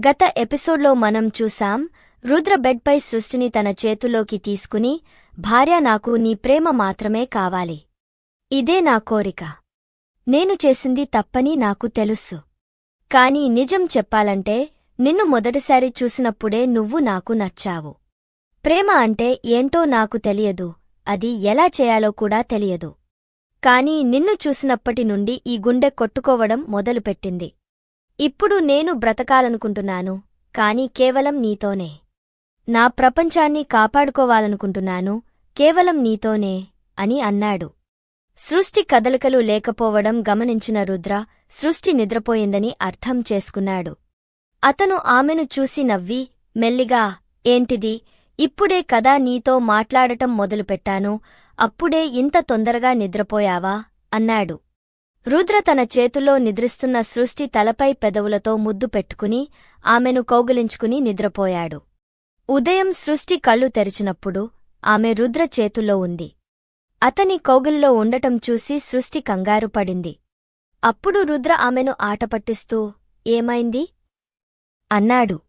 గత ఎపిసోడ్లో మనం చూశాం రుద్ర బెడ్పై సృష్టిని తన చేతుల్లోకి తీసుకుని భార్య నాకు నీ ప్రేమ మాత్రమే కావాలి. ఇదే నా కోరిక. నేను చేసింది తప్పని నాకు తెలుసు. కాని నిజం చెప్పాలంటే నిన్ను మొదటిసారి చూసినప్పుడే నువ్వు నాకు నచ్చావు. ప్రేమ అంటే ఏంటో నాకు తెలియదు అది ఎలా చేయాలో కూడా తెలియదు. కాని నిన్ను చూసినప్పటి నుండి ఈ గుండె కొట్టుకోవడం మొదలుపెట్టింది. ఇప్పుడు నేను బ్రతకాలనుకుంటున్నాను కాని కేవలం నీతోనే. నా ప్రపంచాన్ని కాపాడుకోవాలనుకుంటున్నాను కేవలం నీతోనే అని అన్నాడు. సృష్టి కదలికలు లేకపోవడం గమనించిన రుద్ర సృష్టి నిద్రపోయిందని అర్థం చేసుకున్నాడు. అతను ఆమెను చూసి నవ్వి మెల్లిగా ఏంటిది? ఇప్పుడే కదా నీతో మాట్లాడటం మొదలుపెట్టాను అప్పుడే ఇంత తొందరగా నిద్రపోయావా? అన్నాడు. రుద్ర తన చేతుల్లో నిద్రిస్తున్న సృష్టి తలపై పెదవులతో ముద్దు పెట్టుకుని ఆమెను కౌగిలించుకుని నిద్రపోయాడు. ఉదయం సృష్టి కళ్ళు తెరిచినప్పుడు ఆమె రుద్ర చేతుల్లో ఉంది. అతని కౌగిల్లో ఉండటం చూసి సృష్టి కంగారు పడింది. అప్పుడు రుద్ర ఆమెను ఆటపట్టిస్తూ ఏమైంది? అన్నాడు.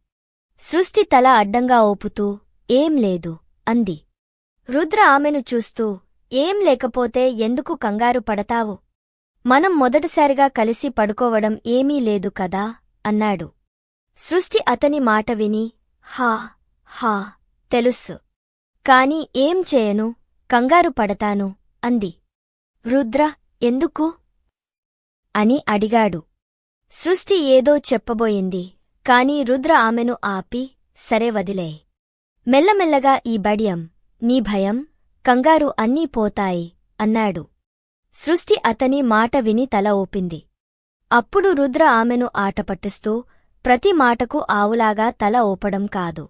సృష్టి తల అడ్డంగా ఓపుతూ ఏం లేదు అంది. రుద్ర ఆమెను చూస్తూ ఏం లేకపోతే ఎందుకు కంగారు పడతావు? మనం మొదటిసారిగా కలిసి పడుకోవడం ఏమీ లేదు కదా? అన్నాడు. సృష్టి అతని మాట విని హా హా తెలుసు. కాని ఏం చేయను? కంగారు పడతాను అంది. రుద్ర ఎందుకు? అని అడిగాడు. సృష్టి ఏదో చెప్పబోయింది కాని రుద్ర ఆమెను ఆపి సరే వదిలే. మెల్లమెల్లగా ఈ బడియం నీ భయం కంగారు అన్నీ పోతాయి అన్నాడు. సృష్టి అతని మాట విని తల ఊపింది. అప్పుడు రుద్ర ఆమెను ఆటపట్టిస్తూ ప్రతి మాటకు ఆవులాగా తల ఊపడం కాదు.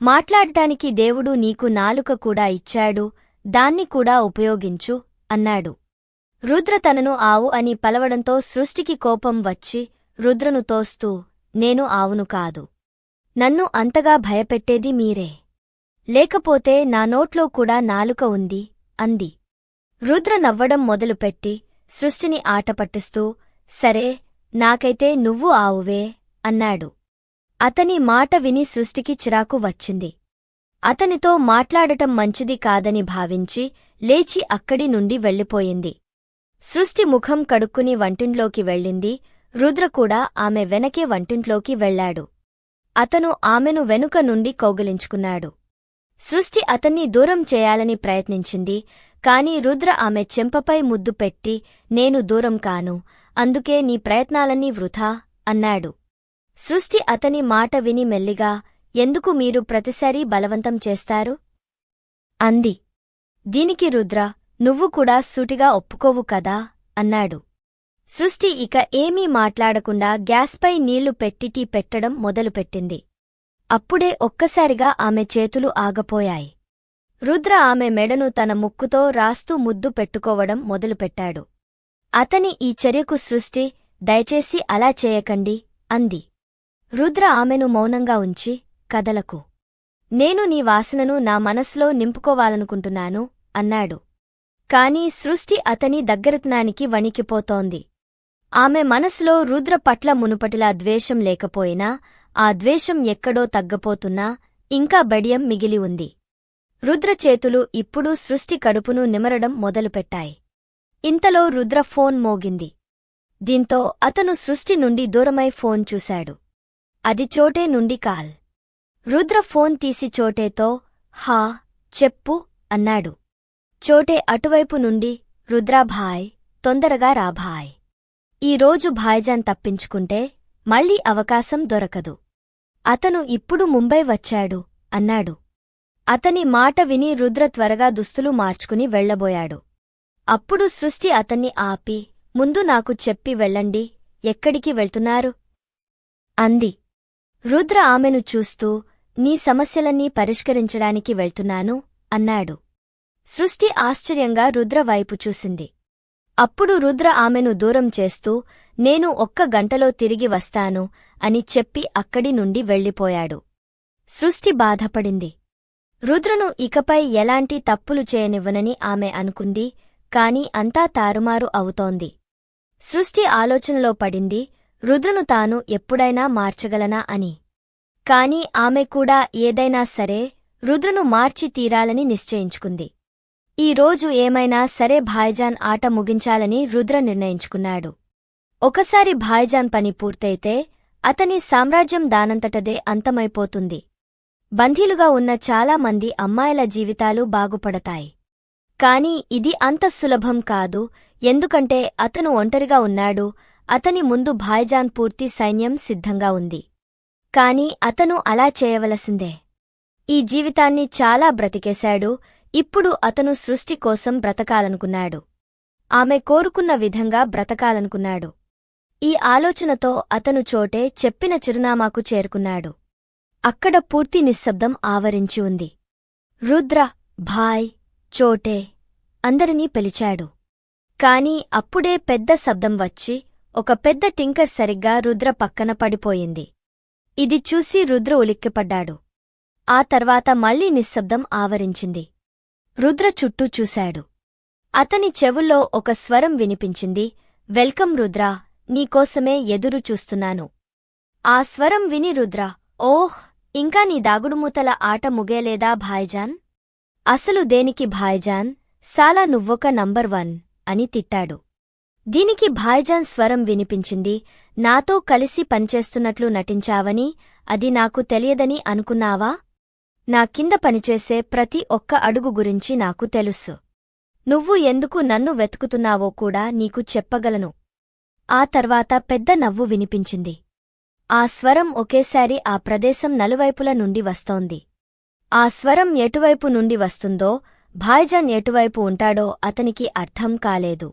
మాట్లాడటానికి దేవుడు నీకు నాలుక కూడా ఇచ్చాడు దాన్ని కూడా ఉపయోగించు అన్నాడు. రుద్ర తనను ఆవు అని పలవడంతో సృష్టికి కోపం వచ్చి రుద్రను తోస్తూ నేను ఆవును కాదు. నన్ను అంతగా భయపెట్టేది మీరే. లేకపోతే నా నోట్లో కూడా నాలుక ఉంది అంది. రుద్ర నవ్వడం మొదలుపెట్టి సృష్టిని ఆటపట్టిస్తూ సరే నాకైతే నువ్వు ఆవువే అన్నాడు. అతని మాట విని సృష్టికి చిరాకు వచ్చింది. అతనితో మాట్లాడటం మంచిది కాదని భావించి లేచి అక్కడి నుండి వెళ్ళిపోయింది. సృష్టి ముఖం కడుక్కుని వంటింట్లోకి వెళ్ళింది. రుద్ర కూడా ఆమె వెనకే వంటింట్లోకి వెళ్ళాడు అతను ఆమెను వెనుక నుండి కౌగిలించుకున్నాడు. సృష్టి అతన్ని దూరం చేయాలని ప్రయత్నించింది. కాని రుద్ర ఆమె చెంపపై ముద్దు పెట్టి నేను దూరం కాను అందుకే నీ ప్రయత్నాలన్నీ వృథా అన్నాడు. సృష్టి అతని మాట విని మెల్లిగా ఎందుకు మీరు ప్రతిసారీ బలవంతం చేస్తారు? అంది. దీనికి రుద్ర నువ్వు కూడా సూటిగా ఒప్పుకోవు కదా అన్నాడు. సృష్టి ఇక ఏమీ మాట్లాడకుండా గ్యాస్పై నీళ్ళు పెట్టిటీ పెట్టడం మొదలుపెట్టింది. అప్పుడే ఒక్కసారిగా ఆమె చేతులు ఆగపోయాయి. రుద్ర ఆమె మెడను తన ముక్కుతో రాస్తూ ముద్దు పెట్టుకోవడం మొదలుపెట్టాడు. అతని ఈ చర్యకు సృష్టి దయచేసి అలా చేయకండి అంది. రుద్ర ఆమెను మౌనంగా ఉంచి కదలకు. నేను నీ వాసనను నా మనస్సులో నింపుకోవాలనుకుంటున్నాను అన్నాడు. కాని సృష్టి అతని దగ్గరతనానికి వణికిపోతోంది. ఆమె మనసులో రుద్ర పట్ల మునుపటిలా ద్వేషం లేకపోయినా ఆ ద్వేషం ఎక్కడో తగ్గపోతున్నా ఇంకా బడియం మిగిలి ఉంది. రుద్రచేతులు ఇప్పుడు సృష్టి కడుపును నిమరడం మొదలుపెట్టాయి. ఇంతలో రుద్ర ఫోన్ మోగింది. దీంతో అతను సృష్టి నుండి దూరమై ఫోన్ చూశాడు. అది చోటే నుండి కాల్. రుద్ర ఫోన్ తీసి చోటేతో హా చెప్పు అన్నాడు. చోటే అటువైపు నుండి రుద్రాభాయ్ తొందరగా రాభాయ్ ఈరోజు భాయ్జాన్ తప్పించుకుంటే మళ్ళీ అవకాశం దొరకదు. అతను ఇప్పుడు ముంబై వచ్చాడు అన్నాడు. అతని మాట విని రుద్ర త్వరగా దుస్తులు మార్చుకుని వెళ్ళబోయాడు అప్పుడు సృష్టి అతన్ని ఆపి ముందు నాకు చెప్పి వెళ్ళండి ఎక్కడికి వెళ్తున్నారు అంది. రుద్ర ఆమెను చూస్తూ నీ సమస్యలన్నీ పరిష్కరించడానికి వెళ్తున్నాను అన్నాడు. సృష్టి ఆశ్చర్యంగా రుద్ర వైపు చూసింది. అప్పుడు రుద్ర ఆమెను దూరం చేస్తూ నేను ఒక్క గంటలో తిరిగి వస్తాను అని చెప్పి అక్కడి నుండి వెళ్ళిపోయాడు. సృష్టి బాధపడింది. రుద్రను ఇకపై ఎలాంటి తప్పులు చేయనివ్వనని ఆమె అనుకుంది కాని అంతా తారుమారు అవుతోంది. సృష్టి ఆలోచనలో పడింది రుద్రను తాను ఎప్పుడైనా మార్చగలనా అని. కాని ఆమె కూడా ఏదైనా సరే రుద్రను మార్చి తీరాలని నిశ్చయించుకుంది. ఈ రోజు ఏమైనా సరే భాయ్జాన్ ఆట ముగించాలని రుద్ర నిర్ణయించుకున్నాడు. ఒకసారి భాయ్జాన్ పని పూర్తయితే అతని సామ్రాజ్యం దానంతటదే అంతమైపోతుంది. బంధీలుగా ఉన్న చాలా మంది అమ్మాయిల జీవితాలు బాగుపడతాయి. కాని ఇది అంత సులభం కాదు ఎందుకంటే అతను ఒంటరిగా ఉన్నాడు అతని ముందు భాయ్జాన్ పూర్తి సైన్యం సిద్ధంగా ఉంది. కాని అతను అలా చేయవలసిందే. ఈ జీవితాన్ని చాలా బ్రతికేశాడు ఇప్పుడు అతను సృష్టి కోసం బ్రతకాలనుకున్నాడు. ఆమె కోరుకున్న విధంగా బ్రతకాలనుకున్నాడు. ఈ ఆలోచనతో అతను చోటే చెప్పిన చిరునామాకు చేరుకున్నాడు. అక్కడ పూర్తి నిశ్శబ్దం ఆవరించి ఉంది. రుద్ర భాయ్ చోటే అందరినీ పిలిచాడు. కాని అప్పుడే పెద్ద శబ్దం వచ్చి ఒక పెద్ద టింకర్ సరిగ్గా రుద్ర పక్కన పడిపోయింది. ఇది చూసి రుద్ర ఉలిక్కిపడ్డాడు. ఆ తర్వాత మళ్ళీ నిశ్శబ్దం ఆవరించింది. రుద్ర చుట్టూ చూశాడు. అతని చెవుల్లో ఒక స్వరం వినిపించింది వెల్కమ్ రుద్రా నీకోసమే ఎదురు చూస్తున్నాను. ఆ స్వరం విని రుద్ర ఓహ్ ఇంకా నీ దాగుడుమూతల ఆట ముగేలేదా భాయ్జాన్? అసలు దేనికి భాయ్జాన్? సాలా నువ్వొక నంబర్ వన్ అని తిట్టాడు. దీనికి భాయ్జాన్ స్వరం వినిపించింది. నాతో కలిసి పనిచేస్తున్నట్లు నటించావని అది నాకు తెలియదని అనుకున్నావా? నా కింద పనిచేసే ప్రతి ఒక్క అడుగు గురించి నాకు తెలుసు. నువ్వు ఎందుకు నన్ను వెతుకుతున్నావో కూడా నీకు చెప్పగలను. ఆ తర్వాత పెద్ద నవ్వు వినిపించింది. ఆ స్వరం ఒకేసారి ఆ ప్రదేశం నలువైపుల నుండి వస్తోంది. ఆ స్వరం ఎటువైపు నుండి వస్తుందో భాయ్జాన్ ఎటువైపు ఉంటాడో అతనికి అర్థం కాలేదు.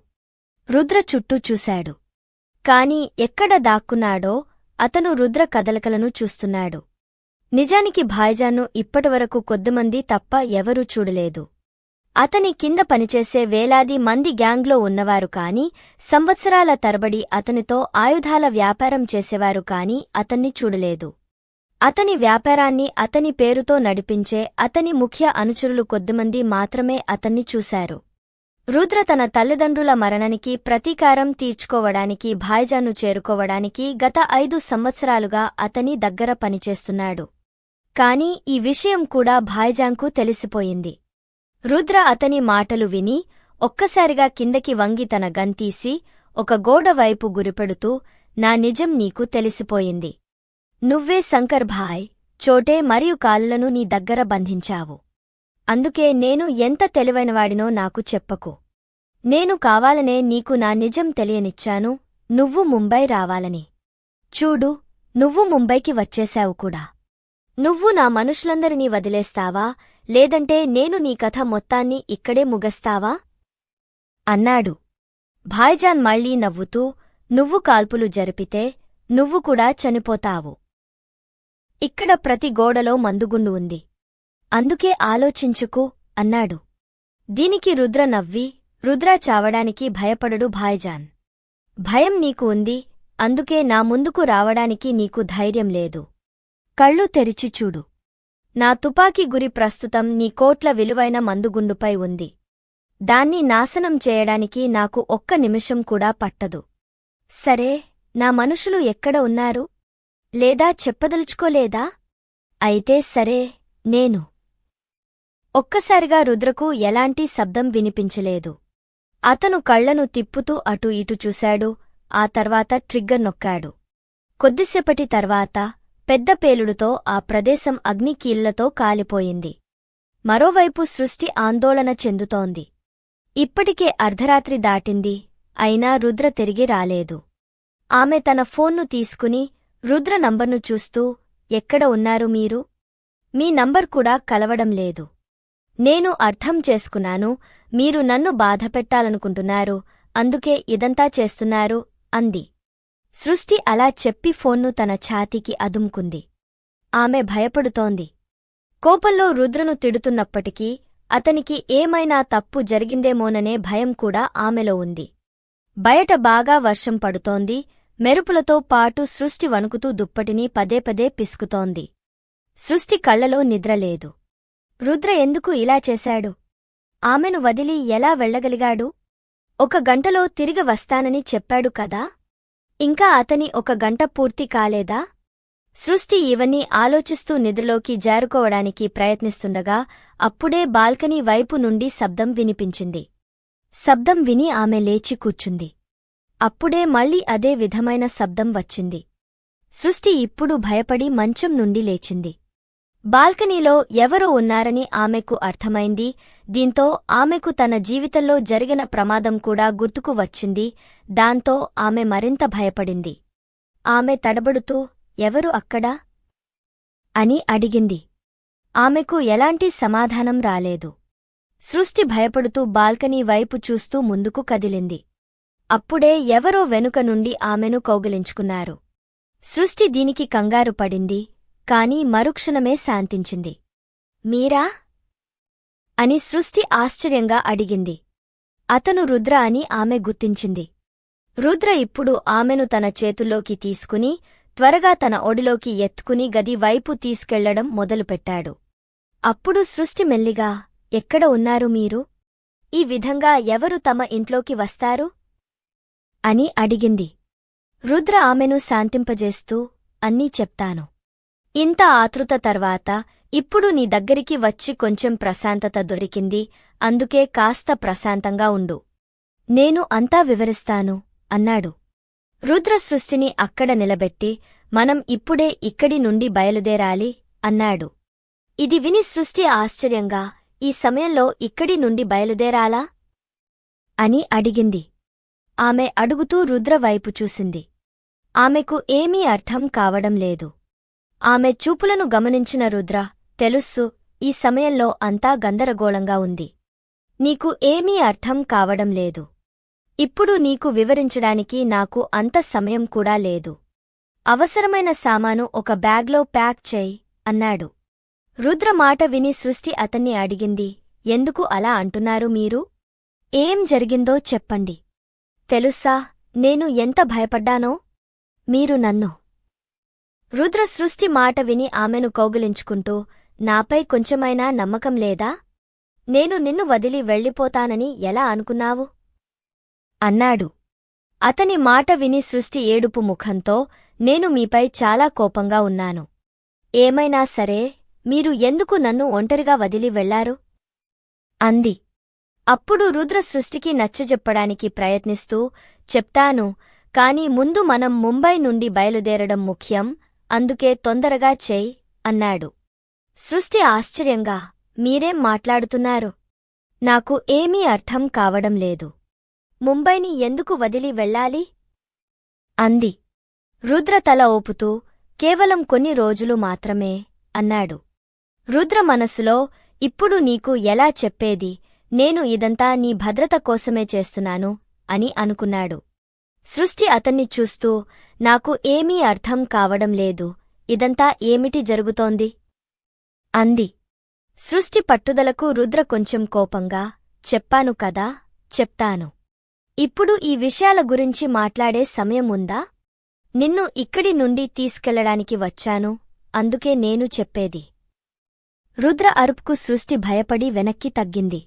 రుద్ర చుట్టూ చూశాడు. కాని ఎక్కడ దాక్కున్నాడో అతను రుద్ర కదలకలను చూస్తున్నాడు. నిజానికి భాయ్జాన్ను ఇప్పటివరకు కొద్దిమంది తప్ప ఎవరూ చూడలేదు. అతని కింద పనిచేసే వేలాది మంది గ్యాంగ్లో ఉన్నవారు కాని సంవత్సరాల తరబడి అతనితో ఆయుధాల వ్యాపారం చేసేవారు కాని అతన్ని చూడలేదు. అతని వ్యాపారాన్ని అతని పేరుతో నడిపించే అతని ముఖ్య అనుచరులు కొద్దిమంది మాత్రమే అతన్ని చూశారు. రుద్ర తన తల్లిదండ్రుల మరణానికి ప్రతీకారం తీర్చుకోవడానికి భాయ్జాను చేరుకోవడానికి గత ఐదు సంవత్సరాలుగా అతని దగ్గర పనిచేస్తున్నాడు. కాని ఈ విషయం కూడా భాయ్జాంకు తెలిసిపోయింది. రుద్ర అతని మాటలు విని ఒక్కసారిగా కిందకి వంగి తన గంతీసి ఒక గోడవైపు గురిపెడుతూ నా నిజం నీకు తెలిసిపోయింది. నువ్వే శంకర్భాయ్ చోటే మరియు కాళ్ళను నీ దగ్గర బంధించావు. అందుకే నేను ఎంత తెలివైనవాడినో నాకు చెప్పకు. నేను కావాలనే నీకు నా నిజం తెలియనిచ్చాను నువ్వు ముంబై రావాలని. చూడు నువ్వు ముంబైకి వచ్చేశావు కూడా. నువ్వు నా మనుషులందరినీ వదిలేస్తావా? లేదంటే నేను నీ కథ మొత్తాన్ని ఇక్కడే ముగస్తావా? అన్నాడు. భాయ్జాన్ మళ్ళీ నవ్వుతూ నువ్వు కాల్పులు జరిపితే నువ్వు కూడా చనిపోతావు. ఇక్కడ ప్రతి గోడలో మందుగుండు ఉంది. అందుకే ఆలోచించుకు అన్నాడు. దీనికి రుద్ర నవ్వి రుద్ర చావడానికి భయపడడు భాయ్జాన్. భయం నీకు ఉంది అందుకే నా ముందుకు రావడానికి నీకు ధైర్యం లేదు. కళ్ళు తెరిచి చూడు. నా తుపాకీ గురి ప్రస్తుతం నీ కోట్ల విలువైన మందుగుండుపై ఉంది. దాన్ని నాశనం చేయడానికి నాకు ఒక్క నిమిషం కూడా పట్టదు. సరే నా మనుషులు ఎక్కడ ఉన్నారు? లేదా చెప్పదలుచుకోలేదా? అయితే సరే నేను. ఒక్కసారిగా రుద్రకు ఎలాంటి శబ్దం వినిపించలేదు. అతను కళ్ళను తిప్పుతూ అటు ఇటు చూశాడు ఆ తర్వాత ట్రిగ్గర్ నొక్కాడు. కొద్దిసేపటి తర్వాత పెద్ద పేలుడుతో ఆ ప్రదేశం అగ్నికీళ్ళతో కాలిపోయింది. మరోవైపు సృష్టి ఆందోళన చెందుతోంది. ఇప్పటికే అర్ధరాత్రి దాటింది అయినా రుద్ర తిరిగి రాలేదు. ఆమె తన ఫోన్ను తీసుకుని రుద్ర నంబర్ను చూస్తూ ఎక్కడ ఉన్నారు మీరు? మీ నంబర్ కూడా కలవడం లేదు. నేను అర్థం చేసుకున్నాను మీరు నన్ను బాధపెట్టాలనుకుంటున్నారు అందుకే ఇదంతా చేస్తున్నారు అంది. సృష్టి అలా చెప్పి ఫోన్ను తన ఛాతీకి అదుముకుంది. ఆమె భయపడుతోంది. కోపంలో రుద్రను తిడుతున్నప్పటికీ అతనికి ఏమైనా తప్పు జరిగిందేమోననే భయం కూడా ఆమెలో ఉంది. బయట బాగా వర్షం పడుతోంది. మెరుపులతో పాటు సృష్టి వణుకుతూ దుప్పటిని పదే పదే పిసుకుతోంది. సృష్టి కళ్ళలో నిద్రలేదు రుద్ర ఎందుకు ఇలా చేశాడు? ఆమెను వదిలి ఎలా వెళ్ళగలిగాడు ఒక గంటలో తిరిగి వస్తానని చెప్పాడు కదా? ఇంకా అతని ఒక గంట పూర్తి కాలేదా? సృష్టి ఇవన్నీ ఆలోచిస్తూ నిద్రలోకి జారుకోవడానికి ప్రయత్నిస్తుండగా అప్పుడే బాల్కనీ వైపు నుండి శబ్దం వినిపించింది. శబ్దం విని ఆమె లేచి కూర్చుంది. అప్పుడే మళ్ళీ అదే విధమైన శబ్దం వచ్చింది. సృష్టి ఇప్పుడు భయపడి మంచం నుండి లేచింది. బాల్కనీలో ఎవరో ఉన్నారని ఆమెకు అర్థమైంది. దీంతో ఆమెకు తన జీవితంలో జరిగిన ప్రమాదం కూడా గుర్తుకు వచ్చింది. దాంతో ఆమె మరింత భయపడింది. ఆమె తడబడుతూ ఎవరు అక్కడా అని అడిగింది. ఆమెకు ఎలాంటి సమాధానం రాలేదు. సృష్టి భయపడుతూ బాల్కనీ వైపు చూస్తూ ముందుకు కదిలింది. అప్పుడే ఎవరో వెనుక నుండి ఆమెను కౌగిలించుకున్నారు. సృష్టి దీనికి కంగారు పడింది. కాని మరుక్షణమే శాంతించింది. మీరా అని సృష్టి ఆశ్చర్యంగా అడిగింది. అతను రుద్ర అని ఆమె గుర్తించింది. రుద్ర ఇప్పుడు ఆమెను తన చేతుల్లోకి తీసుకుని త్వరగా తన ఒడిలోకి ఎత్తుకుని గది వైపు తీసుకెళ్ళడం మొదలుపెట్టాడు. అప్పుడు సృష్టి మెల్లిగా ఎక్కడ ఉన్నారు మీరు? ఈ విధంగా ఎవరు తమ ఇంట్లోకి వస్తారు అని అడిగింది. రుద్ర ఆమెను శాంతింపజేస్తూ అన్నీ చెప్తాను. ఇంత ఆతృత తర్వాత ఇప్పుడు నీ దగ్గరికి వచ్చి కొంచెం ప్రశాంతత దొరికింది అందుకే కాస్త ప్రశాంతంగా ఉండు. నేను అంతా వివరిస్తాను అన్నాడు. రుద్ర సృష్టిని అక్కడ నిలబెట్టి మనం ఇప్పుడే ఇక్కడి నుండి బయలుదేరాలి అన్నాడు. ఇది విని సృష్టి ఆశ్చర్యంగా ఈ సమయంలో ఇక్కడి నుండి బయలుదేరాలా? అని అడిగింది. ఆమె అడుగుతూ రుద్ర వైపు చూసింది. ఆమెకు ఏమీ అర్థం కావడం లేదు. ఆమె చూపులను గమనించిన రుద్ర తెలుస్సు ఈ సమయంలో అంతా గందరగోళంగా ఉంది. నీకు ఏమీ అర్థం కావడం లేదు. ఇప్పుడు నీకు వివరించడానికి నాకు అంత సమయం కూడా లేదు. అవసరమైన సామాను ఒక బ్యాగ్లో ప్యాక్ చేయి అన్నాడు. రుద్ర మాట విని సృష్టి అతన్ని అడిగింది ఎందుకు అలా అంటున్నారు మీరు? ఏం జరిగిందో చెప్పండి. తెలుసా నేను ఎంత భయపడ్డానో? మీరు నన్ను రుద్ర సృష్టి మాట విని ఆమెను కౌగిలించుకుంటూ నాపై కొంచెమైనా నమ్మకం లేదా? నేను నిన్ను వదిలి వెళ్ళిపోతానని ఎలా అనుకున్నావు? అన్నాడు. అతని మాట విని సృష్టి ఏడుపు ముఖంతో నేను మీపై చాలా కోపంగా ఉన్నాను. ఏమైనా సరే మీరు ఎందుకు నన్ను ఒంటరిగా వదిలి వెళ్ళారు? అంది. అప్పుడు రుద్ర సృష్టికి నచ్చజెప్పడానికి ప్రయత్నిస్తూ చెప్తాను కాని ముందు మనం ముంబై నుండి బయలుదేరడం ముఖ్యం. అందుకే తొందరగా చేయి అన్నాడు. సృష్టి ఆశ్చర్యంగా మీరేం మాట్లాడుతున్నారు? నాకు ఏమీ అర్థం కావడం లేదు. ముంబైని ఎందుకు వదిలి వెళ్ళాలి? అంది. రుద్ర తల ఊపుతూ కేవలం కొన్ని రోజులు మాత్రమే అన్నాడు. రుద్ర మనసులో ఇప్పుడు నీకు ఎలా చెప్పేది నేను ఇదంతా నీ భద్రత కోసమే చేస్తున్నాను అని అనుకున్నాడు. సృష్టి అతన్ని చూస్తూ నాకు ఏమీ అర్థం కావడం లేదు. ఇదంతా ఏమిటి జరుగుతోంది? అంది. సృష్టి పట్టుదలకు రుద్ర కొంచెం కోపంగా చెప్పాను కదా చెప్తాను. ఇప్పుడు ఈ విషయాల గురించి మాట్లాడే సమయం ఉందా? నిన్ను ఇక్కడి నుండి తీసుకెళ్ళడానికి వచ్చాను అందుకే నేను చెప్పేది. రుద్ర అరుపుకు సృష్టి భయపడి వెనక్కి తగ్గింది.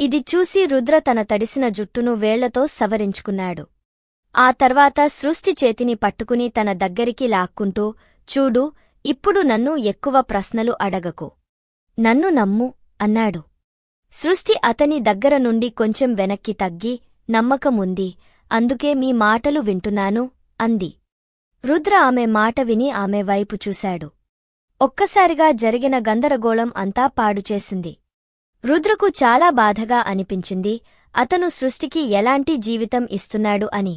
ఇది చూసి రుద్ర తన తడిసిన జుట్టును వేళ్ళతో సవరించుకున్నాడు. ఆ తర్వాత సృష్టి చేతిని పట్టుకుని తన దగ్గరికి లాక్కుంటూ చూడు ఇప్పుడు నన్ను ఎక్కువ ప్రశ్నలు అడగకు. నన్ను నమ్ము అన్నాడు. సృష్టి అతని దగ్గర నుండి కొంచెం వెనక్కి తగ్గి నమ్మకముంది అందుకే మీ మాటలు వింటున్నాను అంది. రుద్ర ఆమె మాట విని ఆమె వైపు చూశాడు. ఒక్కసారిగా జరిగిన గందరగోళం అంతా పాడుచేసింది రుద్రకు చాలా బాధగా అనిపించింది అతను సృష్టికి ఎలాంటి జీవితం ఇస్తున్నాడు అని.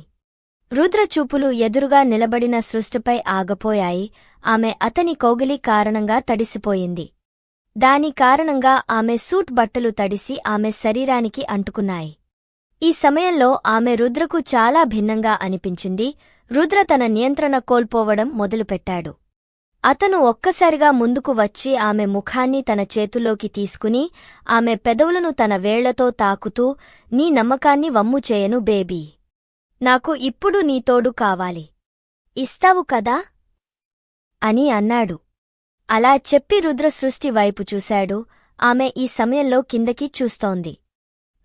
రుద్ర చూపులు ఎదురుగా నిలబడిన సృష్టిపై ఆగపోయాయి. ఆమె అతని కౌగిలి కారణంగా తడిసిపోయింది. దాని కారణంగా ఆమె సూట్ బట్టలు తడిసి ఆమె శరీరానికి అంటుకున్నాయి. ఈ సమయంలో ఆమె రుద్రకు చాలా భిన్నంగా అనిపించింది. రుద్ర తన నియంత్రణ కోల్పోవడం మొదలుపెట్టాడు. అతను ఒక్కసారిగా ముందుకు వచ్చి ఆమె ముఖాన్ని తన చేతుల్లోకి తీసుకుని ఆమె పెదవులను తన వేళ్ళతో తాకుతూ నీ నమ్మకాన్ని వమ్ము చేయను బేబీ. నాకు ఇప్పుడు నీతోడు కావాలి. ఇస్తావు కదా? అని అన్నాడు. అలా చెప్పి రుద్ర సృష్టి వైపు చూశాడు. ఆమె ఈ సమయంలో కిందకి చూస్తోంది.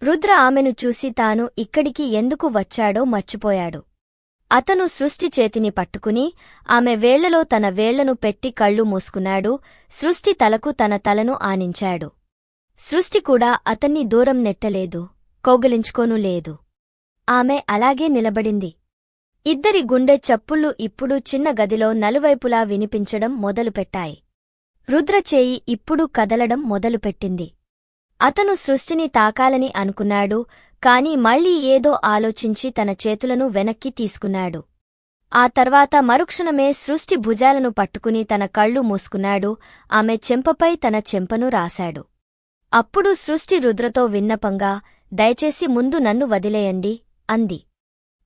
రుద్ర ఆమెను చూసి తాను ఇక్కడికి ఎందుకు వచ్చాడో మర్చిపోయాడు. అతను సృష్టి చేతిని పట్టుకుని ఆమె వేళ్ళలో తన వేళ్ళను పెట్టి కళ్ళు మూసుకున్నాడు. సృష్టి తలకు తన తలను ఆనించాడు. సృష్టి కూడా అతన్ని దూరం నెట్టలేదు. కౌగిలించుకోను లేదు. ఆమె అలాగే నిలబడింది. ఇద్దరి గుండె చప్పుళ్ళు ఇప్పుడు చిన్న గదిలో నలువైపులా వినిపించడం మొదలుపెట్టాయి. రుద్రచేయి ఇప్పుడు కదలడం మొదలుపెట్టింది. అతను సృష్టిని తాకాలని అనుకున్నాడు కాని మళ్ళీ ఏదో ఆలోచించి తన చేతులను వెనక్కి తీసుకున్నాడు. ఆ తర్వాత మరుక్షణమే సృష్టి భుజాలను పట్టుకుని తన కళ్ళు మూసుకున్నాడు ఆమె చెంపపై తన చెంపను రాశాడు. అప్పుడు సృష్టి రుద్రతో విన్నపంగా దయచేసి ముందు నన్ను వదిలేయండి అంది.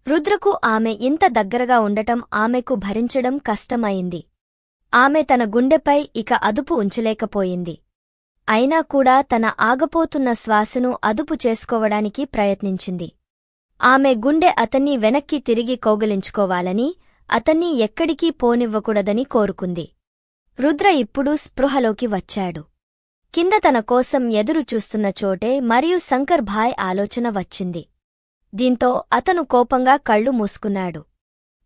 రుద్రకు ఆమె ఇంత దగ్గరగా ఉండటం ఆమెకు భరించడం కష్టమైంది. ఆమె తన గుండెపై ఇక అదుపు ఉంచలేకపోయింది. అయినా కూడా తన ఆగపోతున్న శ్వాసను అదుపు చేసుకోవడానికి ప్రయత్నించింది. ఆమె గుండె అతన్ని వెనక్కి తిరిగి కౌగలించుకోవాలని అతన్ని ఎక్కడికీ పోనివ్వకూడదని కోరుకుంది. రుద్ర ఇప్పుడు స్పృహలోకి వచ్చాడు. కింద తన కోసం ఎదురు చూస్తున్న చోటే మరియు శంకర్ భాయ్ ఆలోచన వచ్చింది. దీంతో అతను కోపంగా కళ్ళు మూసుకున్నాడు.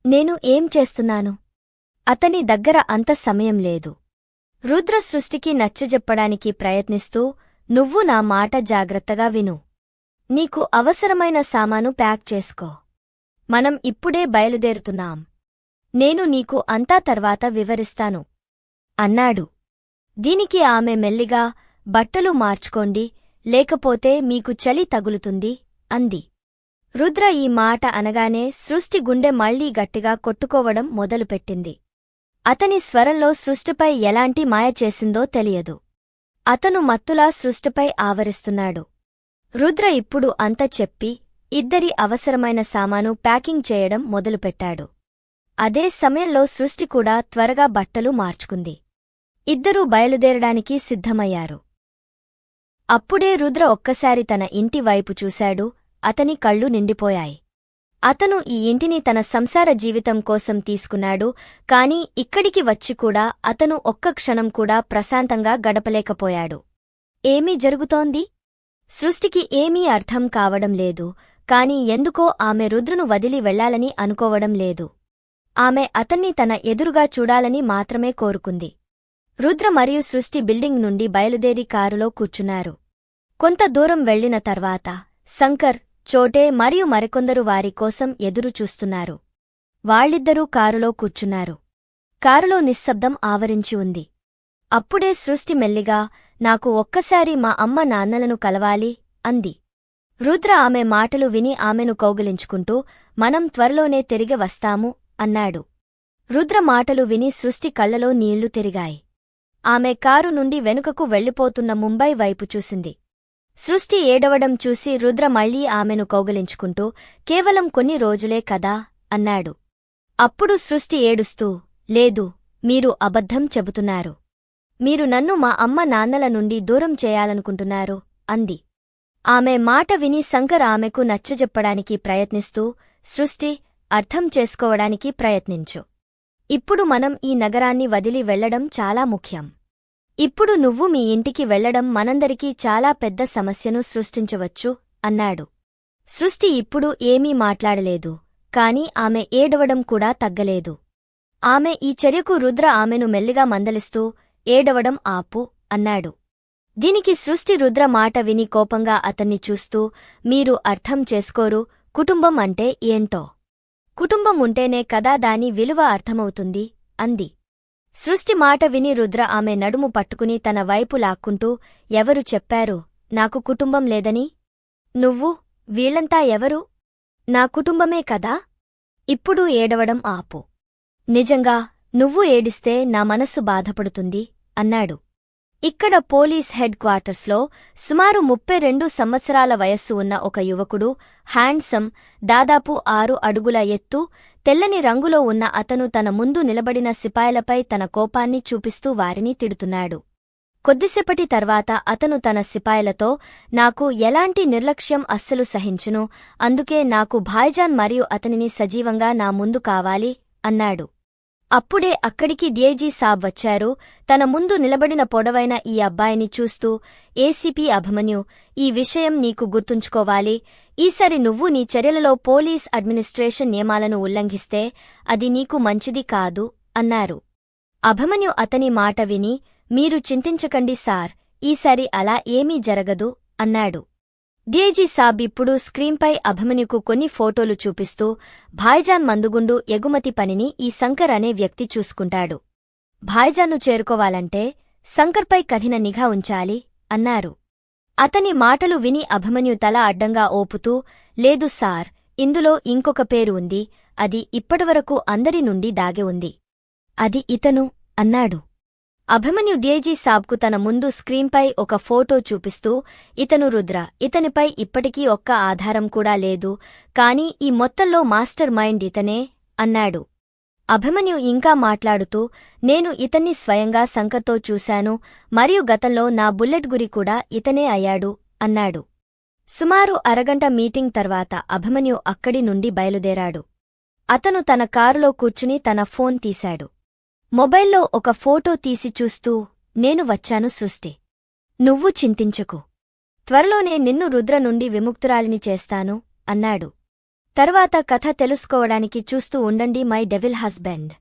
నేను ఏం చేస్తున్నాను? అతని దగ్గర అంత సమయం లేదు. రుద్ర సృష్టికి నచ్చజెప్పడానికి ప్రయత్నిస్తూ నువ్వు నా మాట జాగ్రత్తగా విను. నీకు అవసరమైన సామాను ప్యాక్ చేసుకో. మనం ఇప్పుడే బయలుదేరుతున్నాం. నేను నీకు అంతా తర్వాత వివరిస్తాను. అన్నాడు. దీనికి ఆమె మెల్లిగా బట్టలు మార్చుకోండి లేకపోతే మీకు చలి తగులుతుంది అంది. రుద్ర ఈ మాట అనగానే సృష్టి గుండె మళ్ళీ గట్టిగా కొట్టుకోవడం మొదలుపెట్టింది. అతని స్వరంలో సృష్టిపై ఎలాంటి మాయ చేసిందో తెలియదు. అతను మత్తులా సృష్టిపై ఆవరిస్తున్నాడు. రుద్ర ఇప్పుడు అంత చెప్పి ఇద్దరి అవసరమైన సామాను ప్యాకింగ్ చేయడం మొదలుపెట్టాడు. అదే సమయంలో సృష్టి కూడా త్వరగా బట్టలు మార్చుకుంది. ఇద్దరూ బయలుదేరడానికి సిద్ధమయ్యారు. అప్పుడే రుద్ర ఒక్కసారి తన ఇంటి వైపు చూశాడు అతని కళ్ళు నిండిపోయాయి. అతను ఈ ఇంటిని తన సంసార జీవితం కోసం తీసుకున్నాడు కాని ఇక్కడికి వచ్చి కూడా అతను ఒక్క క్షణం కూడా ప్రశాంతంగా గడపలేకపోయాడు. ఏమీ జరుగుతోంది? సృష్టికి ఏమీ అర్థం కావడం లేదు కాని ఎందుకో ఆమె రుద్రును వదిలి వెళ్ళాలని అనుకోవడం లేదు. ఆమె అతన్ని తన ఎదురుగా చూడాలని మాత్రమే కోరుకుంది. రుద్ర మరియు సృష్టి బిల్డింగ్ నుండి బయలుదేరి కారులో కూర్చున్నారు. కొంత దూరం వెళ్ళిన తర్వాత శంకర్ చోటే మరియు మరికొందరు వారి కోసం ఎదురు చూస్తున్నారు. వాళ్ళిద్దరూ కారులో కూర్చున్నారు. కారులో నిశ్శబ్దం ఆవరించి ఉంది. అప్పుడే సృష్టి మెల్లిగా నాకు ఒక్కసారి మా అమ్మ నాన్నలను కలవాలి అంది. రుద్ర ఆమె మాటలు విని ఆమెను కౌగిలించుకుంటూ మనం త్వరలోనే తిరిగి వస్తాము అన్నాడు. రుద్ర మాటలు విని సృష్టి కళ్ళలో నీళ్ళు తిరిగాయి. ఆమె కారు నుండి వెనుకకు వెళ్ళిపోతున్న ముంబై వైపు చూసింది. సృష్టి ఏడవడం చూసి రుద్ర మళ్ళీ ఆమెను కౌగలించుకుంటూ కేవలం కొన్ని రోజులే కదా అన్నాడు. అప్పుడు సృష్టి ఏడుస్తూ లేదు మీరు అబద్ధం చెబుతున్నారు. మీరు నన్ను మా అమ్మ నాన్నల నుండి దూరం చేయాలనుకుంటున్నారు అంది. ఆమె మాట విని శంకర్ ఆమెకు నచ్చజెప్పడానికి ప్రయత్నిస్తూ సృష్టి అర్థం చేసుకోవడానికి ప్రయత్నించు. ఇప్పుడు మనం ఈ నగరాన్ని వదిలి వెళ్ళడం చాలా ముఖ్యం. ఇప్పుడు నువ్వు మీ ఇంటికి వెళ్ళడం మనందరికీ చాలా పెద్ద సమస్యను సృష్టించవచ్చు అన్నాడు. సృష్టి ఇప్పుడు ఏమీ మాట్లాడలేదు కాని ఆమె ఏడవడం కూడా తగ్గలేదు. ఆమె ఈ చర్యకు రుద్ర ఆమెను మెల్లిగా మందలిస్తూ ఏడవడం ఆపు అన్నాడు. దీనికి సృష్టి రుద్ర మాట విని కోపంగా అతన్ని చూస్తూ మీరు అర్థం చేసుకోరు కుటుంబం అంటే ఏంటో? కుటుంబం ఉంటేనే కదా దాని విలువ అర్థమవుతుంది అంది. సృష్టి మాట విని రుద్ర ఆమె నడుము పట్టుకుని తన వైపు లాక్కుంటూ ఎవరు చెప్పారు? నాకు కుటుంబం లేదని? నువ్వు? వీళ్ళంతా ఎవరు? నా కుటుంబమే కదా? ఇప్పుడు ఏడవడం ఆపు. నిజంగా నువ్వు ఏడిస్తే నా మనస్సు బాధపడుతుంది అన్నాడు. ఇక్కడ పోలీస్ హెడ్ క్వార్టర్స్లో సుమారు ముప్పై రెండు సంవత్సరాల వయస్సు ఉన్న ఒక యువకుడు హ్యాండ్సమ్ దాదాపు ఆరు అడుగుల ఎత్తు తెల్లని రంగులో ఉన్న అతను తన ముందు నిలబడిన సిపాయిలపై తన కోపాన్ని చూపిస్తూ వారిని తిడుతున్నాడు. కొద్దిసేపటి తర్వాత అతను తన సిపాయిలతో నాకు ఎలాంటి నిర్లక్ష్యం అస్సలు సహించును అందుకే నాకు భాయ్జాన్ మరియు అతనిని సజీవంగా నా ముందు కావాలి అన్నాడు. అప్పుడే అక్కడికి డీఐజీ సాబ్ వచ్చారు. తన ముందు నిలబడిన పొడవైన ఈ అబ్బాయిని చూస్తూ ఏసీపీ అభిమన్యు ఈ విషయం నీకు గుర్తుంచుకోవాలి. ఈసారి నువ్వు నీ చర్యలలో పోలీస్ అడ్మినిస్ట్రేషన్ నియమాలను ఉల్లంఘిస్తే అది నీకు మంచిది కాదు అన్నారు. అభిమన్యు అతని మాట విని మీరు చింతించకండి సార్ ఈసారి అలా ఏమీ జరగదు అన్నాడు. డిఐజీ సాబ్ ఇప్పుడు స్క్రీన్పై అభిమన్యుకు కొన్ని ఫోటోలు చూపిస్తూ భాయ్జాన్ మందుగుండు ఎగుమతి పనిని ఈ శంకర్ అనే వ్యక్తి చూసుకుంటాడు. భాయ్జాన్ను చేరుకోవాలంటే శంకర్పై కఠిన నిఘా ఉంచాలి అన్నారు. అతని మాటలు విని అభిమన్యు తల అడ్డంగా ఓపుతూ లేదు సార్ ఇందులో ఇంకొక పేరు ఉంది అది ఇప్పటివరకు అందరి నుండి దాగి ఉంది. అది ఇతను అన్నాడు. అభిమన్యు డేజీ సాబ్కు తన ముందు స్క్రీన్పై ఒక ఫోటో చూపిస్తూ ఇతను రుద్ర. ఇతనిపై ఇప్పటికీ ఒక్క ఆధారం కూడా లేదు. కాని ఈ మొత్తంలో మాస్టర్ మైండ్ ఇతనే అన్నాడు. అభిమన్యు ఇంకా మాట్లాడుతూ నేను ఇతన్ని స్వయంగా శంకర్తో చూశాను. మరియు గతంలో నా బుల్లెట్ గురి కూడా ఇతనే అయ్యాడు అన్నాడు. సుమారు అరగంట మీటింగ్ తర్వాత అభిమన్యు అక్కడి నుండి బయలుదేరాడు. అతను తన కారులో కూర్చుని తన ఫోన్ తీశాడు. మొబైల్లో ఒక ఫోటో తీసి చూస్తూ నేను వచ్చాను సృష్టి. నువ్వు చింతించకు. త్వరలోనే నిన్ను రుద్ర నుండి విముక్తురాలిని చేస్తాను అన్నాడు. తర్వాత కథ తెలుసుకోవడానికి చూస్తూ ఉండండి మై డెవిల్ హస్బెండ్.